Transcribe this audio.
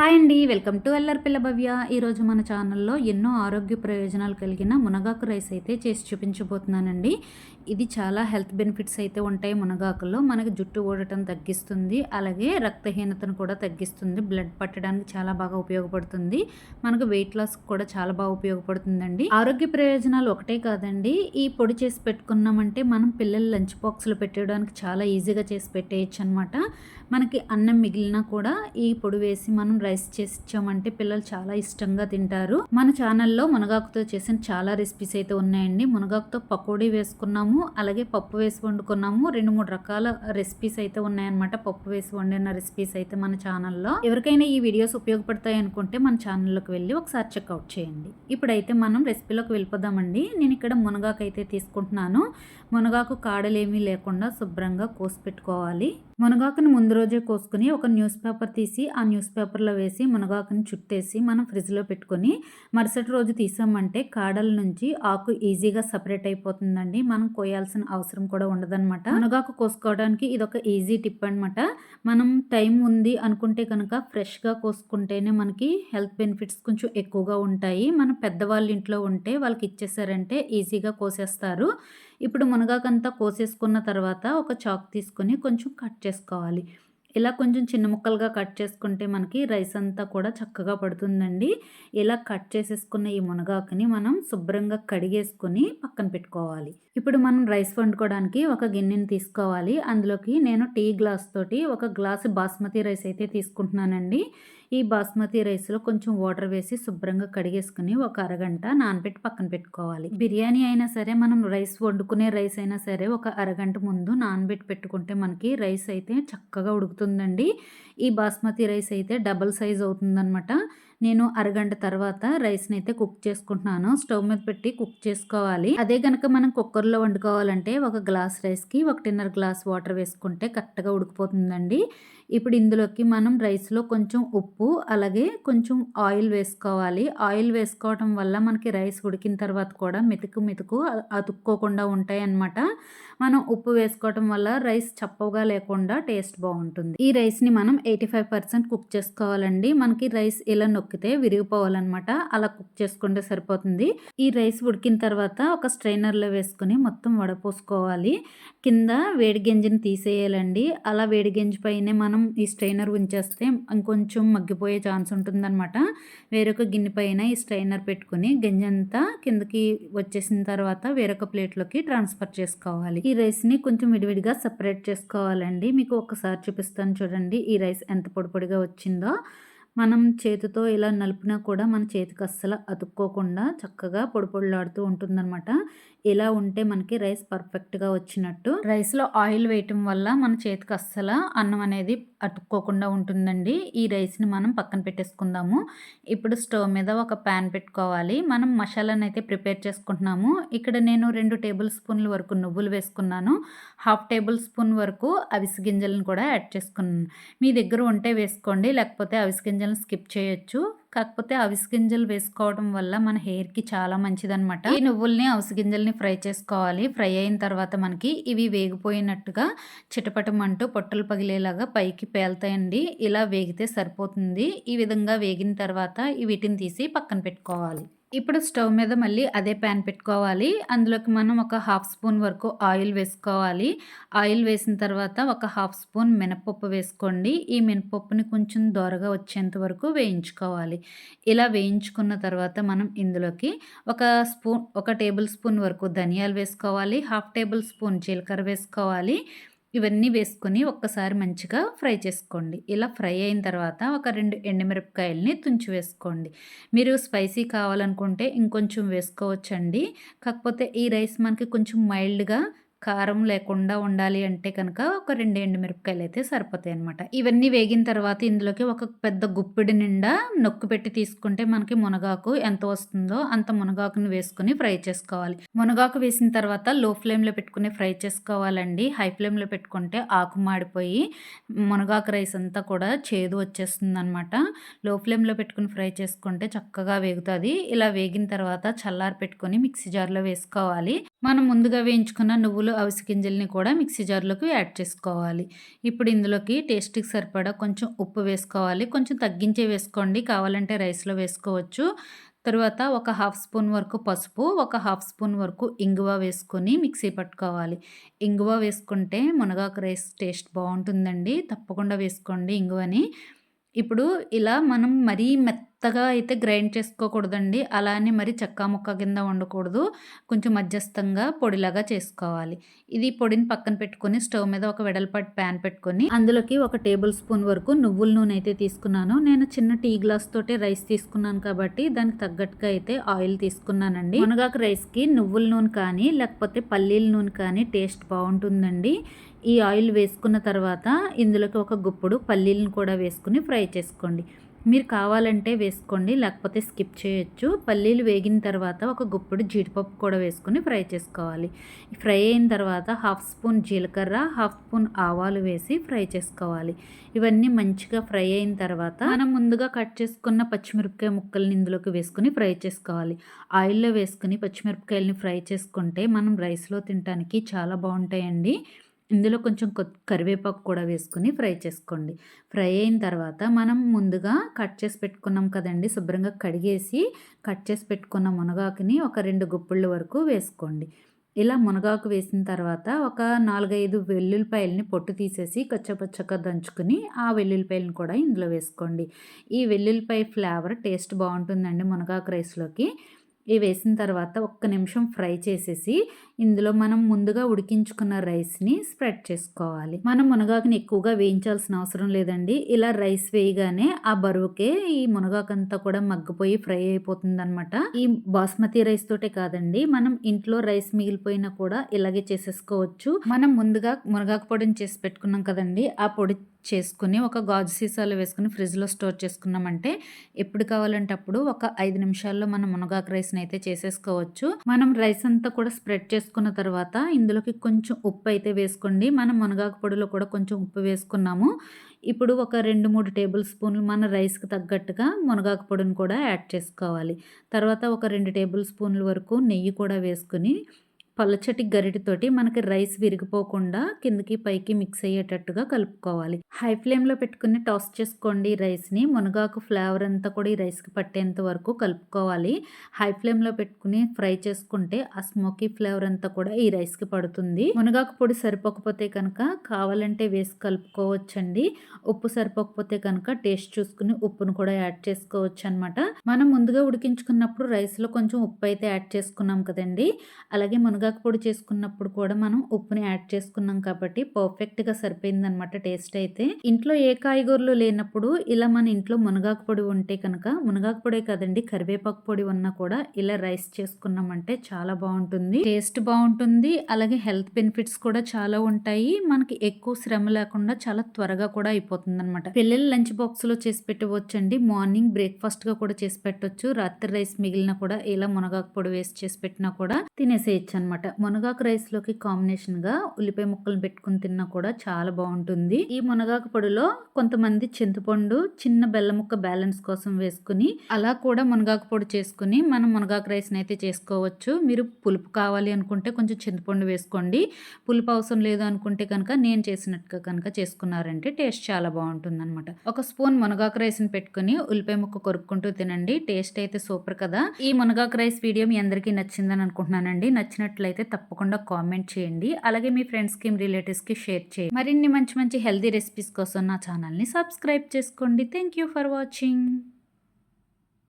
Hi అండి welcome to ఎల్లర్ పిల్ల భవ్య. ఈరోజు మన ఛానల్లో ఎన్నో ఆరోగ్య ప్రయోజనాలు కలిగిన మునగాకు రైస్ అయితే చేసి చూపించబోతున్నానండి. ఇది చాలా హెల్త్ బెనిఫిట్స్ అయితే ఉంటాయి మునగాకులో. మనకి జుట్టు ఊడటం తగ్గిస్తుంది అలాగే రక్తహీనతను కూడా తగ్గిస్తుంది. బ్లడ్ పట్టడానికి చాలా బాగా ఉపయోగపడుతుంది. మనకు వెయిట్ లాస్ కూడా చాలా బాగా ఉపయోగపడుతుందండి. ఆరోగ్య ప్రయోజనాలు ఒకటే కాదండి ఈ పొడి చేసి పెట్టుకున్నామంటే మనం పిల్లలు లంచ్ బాక్స్లో పెట్టడానికి చాలా ఈజీగా చేసి పెట్టేయచ్చు అనమాట మనకి అన్నం మిగిలినా కూడా ఈ పొడి వేసి మనం రైస్ చేసి ఇచ్చామంటే పిల్లలు చాలా ఇష్టంగా తింటారు. మన ఛానల్లో మునగాకుతో చేసిన చాలా రెసిపీస్ అయితే ఉన్నాయండి. మునగాకుతో పకోడీ వేసుకున్నాము అలాగే పప్పు వేసి వండుకున్నాము. రెండు మూడు రకాల రెసిపీస్ అయితే ఉన్నాయన్నమాట. పప్పు వేసి వండిన రెసిపీస్ అయితే మన ఛానల్లో. ఎవరికైనా ఈ వీడియోస్ ఉపయోగపడతాయి అనుకుంటే మన ఛానల్లోకి వెళ్ళి ఒకసారి చెక్అవుట్ చేయండి. ఇప్పుడైతే మనం రెసిపీలోకి వెళ్ళిపోదామండి. నేను ఇక్కడ మునగాకు అయితే తీసుకుంటున్నాను. మునగాకు కాడలేమీ లేకుండా శుభ్రంగా కోసి పెట్టుకోవాలి. మునగాకుని ముందు రోజే కోసుకుని ఒక న్యూస్ పేపర్ తీసి ఆ న్యూస్ పేపర్లో వేసి మునగాకుని చుట్టేసి మనం ఫ్రిడ్జ్లో పెట్టుకొని మరుసటి రోజు తీసామంటే కాడల నుంచి ఆకు ఈజీగా సపరేట్ అయిపోతుందండి. మనం కోయాల్సిన అవసరం కూడా ఉండదన్నమాట. మునగాకు కోసుకోవడానికి ఇది ఒక ఈజీ టిప్ అనమాట మనం టైం ఉంది అనుకుంటే కనుక ఫ్రెష్గా కోసుకుంటేనే మనకి హెల్త్ బెనిఫిట్స్ కొంచెం ఎక్కువగా ఉంటాయి. మనం పెద్దవాళ్ళ ఇంట్లో ఉంటే వాళ్ళకి ఇచ్చేసారంటే ఈజీగా కోసేస్తారు. ఇప్పుడు మునగాకంతా కోసేసుకున్న తర్వాత ఒక చాక్ తీసుకొని కొంచెం కట్ చేసుకోవాలి. ఇలా కొంచెం చిన్న ముక్కలుగా కట్ చేసుకుంటే మనకి రైస్ అంతా కూడా చక్కగా పడుతుందండి. ఇలా కట్ చేసేసుకున్న ఈ మునగాకుని మనం శుభ్రంగా కడిగేసుకొని పక్కన పెట్టుకోవాలి. ఇప్పుడు మనం రైస్ వండుకోవడానికి ఒక గిన్నెని తీసుకోవాలి. అందులోకి నేను టీ గ్లాస్ తోటి ఒక గ్లాసు బాస్మతి రైస్ అయితే తీసుకుంటున్నానండి. ఈ బాస్మతి రైస్లో కొంచెం వాటర్ వేసి శుభ్రంగా కడిగేసుకుని ఒక అరగంట నానబెట్టి పక్కన పెట్టుకోవాలి. బిర్యానీ అయినా సరే మనం రైస్ వండుకునే రైస్ అయినా సరే ఒక అరగంట ముందు నానబెట్టి పెట్టుకుంటే మనకి రైస్ అయితే చక్కగా ఉడుకుతుందండి. ఈ బాస్మతి రైస్ అయితే డబల్ సైజ్ అవుతుందనమాట నేను అరగంట తర్వాత రైస్ని అయితే కుక్ చేసుకుంటున్నాను. స్టవ్ మీద పెట్టి కుక్ చేసుకోవాలి. అదే కనుక మనం కుక్కర్లో వండుకోవాలంటే ఒక గ్లాస్ రైస్కి ఒకటిన్నర గ్లాస్ వాటర్ వేసుకుంటే కరెక్ట్గా ఉడికిపోతుందండి. ఇప్పుడు ఇందులోకి మనం రైస్లో కొంచెం ఉప్పు అలాగే కొంచెం ఆయిల్ వేసుకోవాలి. ఆయిల్ వేసుకోవడం వల్ల మనకి రైస్ ఉడికిన తర్వాత కూడా మెతుకు మెతుకు అతుక్కోకుండా ఉంటాయి అన్నమాట మనం ఉప్పు వేసుకోవడం వల్ల రైస్ చప్పగా లేకుండా టేస్ట్ బాగుంటుంది. ఈ రైస్ని మనం ఎయిటీ ఫైవ్ పర్సెంట్ కుక్ చేసుకోవాలండి. మనకి రైస్ ఇలా నొక్కితే విరిగిపోవాలన్నమాట. అలా కుక్ చేసుకుంటే సరిపోతుంది. ఈ రైస్ ఉడికిన తర్వాత ఒక స్ట్రైనర్లో వేసుకుని మొత్తం వడపోసుకోవాలి. కింద వేడి గింజని తీసేయాలండి. అలా వేడి గింజ పైనే మనం ఈ స్ట్రైనర్ ఉంచేస్తే ఇంకొంచెం మగ్గిపోయే ఛాన్స్ ఉంటుందన్నమాట. వేరొక గిన్నె పైన ఈ స్ట్రైనర్ పెట్టుకుని గంజంతా కిందకి వచ్చేసిన తర్వాత వేరొక ప్లేట్లోకి ట్రాన్స్ఫర్ చేసుకోవాలి. ఈ రైస్ని కొంచెం విడివిడిగా సపరేట్ చేసుకోవాలండి. మీకు ఒకసారి చూపిస్తాను చూడండి. ఈ రైస్ ఎంత పొడి పొడిగా వచ్చిందో మనం చేతితో ఇలా నలిపినా కూడా మన చేతికి అస్సలు అతుక్కోకుండా చక్కగా పొడి పొడిలాడుతూ ఉంటుందన్నమాట. ఇలా ఉంటే మనకి రైస్ పర్ఫెక్ట్గా వచ్చినట్టు. రైస్లో ఆయిల్ వేయటం వల్ల మన చేతికి అస్సలు అన్నం అనేది అతుక్కోకుండా ఉంటుందండి. ఈ రైస్ని మనం పక్కన పెట్టేసుకుందాము. ఇప్పుడు స్టవ్ మీద ఒక ప్యాన్ పెట్టుకోవాలి. మనం మసాలాను అయితే ప్రిపేర్ చేసుకుంటున్నాము. ఇక్కడ నేను రెండు టేబుల్ స్పూన్ల వరకు నువ్వులు వేసుకున్నాను. హాఫ్ టేబుల్ స్పూన్ వరకు అవిసి గింజలను కూడా యాడ్ చేసుకున్నాను. మీ దగ్గర ఉంటే వేసుకోండి. లేకపోతే అవిసి గింజలను స్కిప్ చేయొచ్చు. కాకపోతే అవిసి గింజలు వేసుకోవడం వల్ల మన హెయిర్కి చాలా మంచిదనమాట ఈ నువ్వుల్ని అవిసి గింజల్ని ఫ్రై చేసుకోవాలి. ఫ్రై అయిన తర్వాత మనకి ఇవి వేగిపోయినట్టుగా చిటపటమంటూ పొట్టలు పగిలేలాగా పైకి పేలుతాయండి. ఇలా వేగితే సరిపోతుంది. ఈ విధంగా వేగిన తర్వాత వీటిని తీసి పక్కన పెట్టుకోవాలి. ఇప్పుడు స్టవ్ మీద మళ్ళీ అదే ప్యాన్ పెట్టుకోవాలి. అందులోకి మనం ఒక హాఫ్ స్పూన్ వరకు ఆయిల్ వేసుకోవాలి. ఆయిల్ వేసిన తర్వాత ఒక హాఫ్ స్పూన్ మినపప్పు వేసుకోండి. ఈ మినపప్పుని కొంచెం దోరగా వచ్చేంత వరకు వేయించుకోవాలి. ఇలా వేయించుకున్న తర్వాత మనం ఇందులోకి ఒక స్పూన్ ఒక టేబుల్ స్పూన్ వరకు ధనియాలు వేసుకోవాలి. హాఫ్ టేబుల్ స్పూన్ జీలకర్ర వేసుకోవాలి. ఇవన్నీ వేసుకొని ఒక్కసారి మంచిగా ఫ్రై చేసుకోండి. ఇలా ఫ్రై అయిన తర్వాత ఒక రెండు ఎండుమిరపకాయలని తుంచి వేసుకోండి. మీరు స్పైసీ కావాలనుకుంటే ఇంకొంచెం వేసుకోవచ్చండి. కాకపోతే ఈ రైస్ మనకి కొంచెం మైల్డ్గా కారం లేకుండా ఉండాలి అంటే కనుక ఒక రెండు ఎండుమిరపకాయలు అయితే సరిపోతాయి అనమాట ఇవన్నీ వేగిన తర్వాత ఇందులోకి ఒక పెద్ద గుప్పిడి నిండా నొక్కు పెట్టి తీసుకుంటే మనకి మునగాకు ఎంత వస్తుందో అంత మునగాకుని వేసుకుని ఫ్రై చేసుకోవాలి. మునగాకు వేసిన తర్వాత లో ఫ్లేమ్లో పెట్టుకుని ఫ్రై చేసుకోవాలండి. హై ఫ్లేమ్లో పెట్టుకుంటే ఆకు మాడిపోయి మునగాకు రైస్ అంతా కూడా చేదు వచ్చేస్తుంది అనమాట లో ఫ్లేమ్లో పెట్టుకుని ఫ్రై చేసుకుంటే చక్కగా వేగుతుంది. ఇలా వేగిన తర్వాత చల్లారి పెట్టుకొని మిక్సీ జార్లో వేసుకోవాలి. మనం ముందుగా వేయించుకున్న నువ్వులు అవిసి గింజల్ని కూడా మిక్సీ జార్లోకి యాడ్ చేసుకోవాలి. ఇప్పుడు ఇందులోకి టేస్ట్కి సరిపడా కొంచెం ఉప్పు వేసుకోవాలి. కొంచెం తగ్గించే వేసుకోండి. కావాలంటే రైస్లో వేసుకోవచ్చు. తర్వాత ఒక హాఫ్ స్పూన్ వరకు పసుపు ఒక హాఫ్ స్పూన్ వరకు ఇంగువ వేసుకొని మిక్సీ పట్టుకోవాలి. ఇంగువ వేసుకుంటే మునగాకు రైస్ టేస్ట్ బాగుంటుందండి. తప్పకుండా వేసుకోండి ఇంగువని. ఇప్పుడు ఇలా మనం మరీ మెత్త మెత్తగా అయితే గ్రైండ్ చేసుకోకూడదండి. అలానే మరి చక్కా ముక్క కింద వండకూడదు. కొంచెం మధ్యస్థంగా పొడిలాగా చేసుకోవాలి. ఇది పొడిని పక్కన పెట్టుకొని స్టవ్ మీద ఒక వెడల్పాటి ప్యాన్ పెట్టుకొని అందులోకి ఒక టేబుల్ స్పూన్ వరకు నువ్వుల నూనె అయితే తీసుకున్నాను. నేను చిన్న టీ గ్లాస్ తోటి రైస్ తీసుకున్నాను కాబట్టి దానికి తగ్గట్టుగా అయితే ఆయిల్ తీసుకున్నానండి. మునగాకు రైస్కి నువ్వుల నూనె కానీ లేకపోతే పల్లీల నూనె కానీ టేస్ట్ బాగుంటుందండి. ఈ ఆయిల్ వేసుకున్న తర్వాత ఇందులోకి ఒక గుప్పుడు పల్లీలను కూడా వేసుకుని ఫ్రై చేసుకోండి. మీరు కావాలంటే వేసుకోండి లేకపోతే స్కిప్ చేయొచ్చు. పల్లీలు వేగిన తర్వాత ఒక గుప్పుడు జీడిపప్పు కూడా వేసుకొని ఫ్రై చేసుకోవాలి. ఫ్రై అయిన తర్వాత హాఫ్ స్పూన్ జీలకర్ర హాఫ్ స్పూన్ ఆవాలు వేసి ఫ్రై చేసుకోవాలి. ఇవన్నీ మంచిగా ఫ్రై అయిన తర్వాత మనం ముందుగా కట్ చేసుకున్న పచ్చిమిరపకాయ ముక్కల్ని ఇందులోకి వేసుకుని ఫ్రై చేసుకోవాలి. ఆయిల్లో వేసుకుని పచ్చిమిరపకాయలని ఫ్రై చేసుకుంటే మనం రైస్లో తినడానికి చాలా బాగుంటాయండి. ఇందులో కొంచెం కరివేపాకు కూడా వేసుకుని ఫ్రై చేసుకోండి. ఫ్రై అయిన తర్వాత మనం ముందుగా కట్ చేసి పెట్టుకున్నాం కదండి శుభ్రంగా కడిగేసి కట్ చేసి పెట్టుకున్న మునగాకుని ఒక రెండు గుప్పిళ్ళ వరకు వేసుకోండి. ఇలా మునగాకు వేసిన తర్వాత ఒక నాలుగైదు వెల్లుల్లిపాయలని పొట్టు తీసేసి కచ్చపచ్చగా దంచుకుని ఆ వెల్లుల్లిపాయలను కూడా ఇందులో వేసుకోండి. ఈ వెల్లుల్లిపాయ ఫ్లేవర్ టేస్ట్ బాగుంటుందండి మునగాకు రైస్లోకి. ఇవి వేసిన తర్వాత ఒక్క నిమిషం ఫ్రై చేసేసి ఇందులో మనం ముందుగా ఉడికించుకున్న రైస్ని స్ప్రెడ్ చేసుకోవాలి. మనం మునగాకుని ఎక్కువగా వేయించాల్సిన అవసరం లేదండి. ఇలా రైస్ వేయగానే ఆ బరువుకే ఈ మునగాకంతా కూడా మగ్గిపోయి ఫ్రై అయిపోతుంది అనమాట ఈ బాస్మతి రైస్ తోటే కాదండి మనం ఇంట్లో రైస్ మిగిలిపోయినా కూడా ఇలాగే చేసేసుకోవచ్చు. మనం ముందుగా మునగాకు పొడిని చేసి పెట్టుకున్నాం కదండి ఆ పొడి చేసుకుని ఒక గాజు సీసాలో వేసుకుని ఫ్రిడ్జ్లో స్టోర్ చేసుకున్నామంటే ఎప్పుడు కావాలంటే అప్పుడు ఒక ఐదు నిమిషాల్లో మనం మునగాకు రైస్ని అయితే చేసేసుకోవచ్చు. మనం రైస్ అంతా కూడా స్ప్రెడ్ చేసుకున్న తర్వాత ఇందులోకి కొంచెం ఉప్పు అయితే వేసుకోండి. మనం మునగాకు పొడిలో కూడా కొంచెం ఉప్పు వేసుకున్నాము. ఇప్పుడు ఒక రెండు మూడు టేబుల్ స్పూన్లు మన రైస్కి తగ్గట్టుగా మునగాకు పొడిని కూడా యాడ్ చేసుకోవాలి. తర్వాత ఒక రెండు టేబుల్ స్పూన్ల వరకు నెయ్యి కూడా వేసుకుని పలచటి గరిటితోటి మనకి రైస్ విరిగిపోకుండా కిందకి పైకి మిక్స్ అయ్యేటట్టుగా కలుపుకోవాలి. హై ఫ్లేమ్లో పెట్టుకుని టాస్ చేసుకోండి రైస్ని. మునగాకు ఫ్లేవర్ అంతా కూడా ఈ రైస్కి పట్టేంత వరకు కలుపుకోవాలి. హై ఫ్లేమ్లో పెట్టుకుని ఫ్రై చేసుకుంటే ఆ స్మోకీ ఫ్లేవర్ అంతా కూడా ఈ రైస్కి పడుతుంది. మునగాకు పొడి సరిపోకపోతే కనుక కావాలంటే వేసి కలుపుకోవచ్చండి. ఉప్పు సరిపోకపోతే కనుక టేస్ట్ చూసుకుని ఉప్పును కూడా యాడ్ చేసుకోవచ్చు అనమాట మనం ముందుగా ఉడికించుకున్నప్పుడు రైస్లో కొంచెం ఉప్పు అయితే యాడ్ చేసుకున్నాం కదండి. అలాగే మునగా మునగాకు పొడి చేసుకున్నప్పుడు కూడా మనం ఉప్పుని యాడ్ చేసుకున్నాం కాబట్టి పర్ఫెక్ట్గా సరిపోయిందనమాట టేస్ట్ అయితే. ఇంట్లో ఏ కాయగూరలు లేనప్పుడు ఇలా మన ఇంట్లో మునగాకు పొడి ఉంటే కనుక మునగాకు పొడే కదండి కరివేపాకు పొడి ఉన్నా కూడా ఇలా రైస్ చేసుకున్నామంటే చాలా బాగుంటుంది. టేస్ట్ బాగుంటుంది అలాగే హెల్త్ బెనిఫిట్స్ కూడా చాలా ఉంటాయి. మనకి ఎక్కువ శ్రమ లేకుండా చాలా త్వరగా కూడా అయిపోతుంది అనమాట పిల్లలు లంచ్ బాక్స్లో చేసి పెట్టవచ్చండి. మార్నింగ్ బ్రేక్ఫాస్ట్గా కూడా చేసి పెట్టవచ్చు రాత్రి రైస్ మిగిలిన కూడా ఇలా మునగాకు పొడి వేసి చేసి పెట్టినా కూడా తినేసేయచ్చు అనమాట అనమాట. మునగాకు రైస్లోకి కాంబినేషన్గా ఉల్లిపాయ ముక్కలు పెట్టుకుని తిన్నా కూడా చాలా బాగుంటుంది. ఈ మునగాకు పొడిలో కొంతమంది చింతపండు చిన్న బెల్ల ముక్క బ్యాలెన్స్ కోసం వేసుకుని అలా కూడా మునగాకు పొడి చేసుకుని మనం మునగాకు రైస్ని అయితే చేసుకోవచ్చు. మీరు పులుపు కావాలి అనుకుంటే కొంచెం చింతపండు వేసుకోండి. పులుపు అవసరం లేదు అనుకుంటే కనుక నేను చేసినట్టుగా కనుక చేసుకున్నారంటే టేస్ట్ చాలా బాగుంటుంది అనమాట ఒక స్పూన్ మునగాకు రైస్ని పెట్టుకుని ఉల్లిపాయ ముక్క కొరుక్కుంటూ తినండి. టేస్ట్ అయితే సూపర్ కదా. ఈ మునగాకు రైస్ వీడియో మీ అందరికీ నచ్చిందని అనుకుంటున్నానండి. నచ్చినట్లయితే అయితే తప్పకుండా కామెంట్ చేయండి. అలాగే మీ ఫ్రెండ్స్కి రిలేటివ్స్కి షేర్ చేయండి. మరిన్ని మంచి మంచి హెల్దీ రెసిపీస్ కోసం నా ఛానల్ని సబ్స్క్రైబ్ చేసుకోండి. Thank you for watching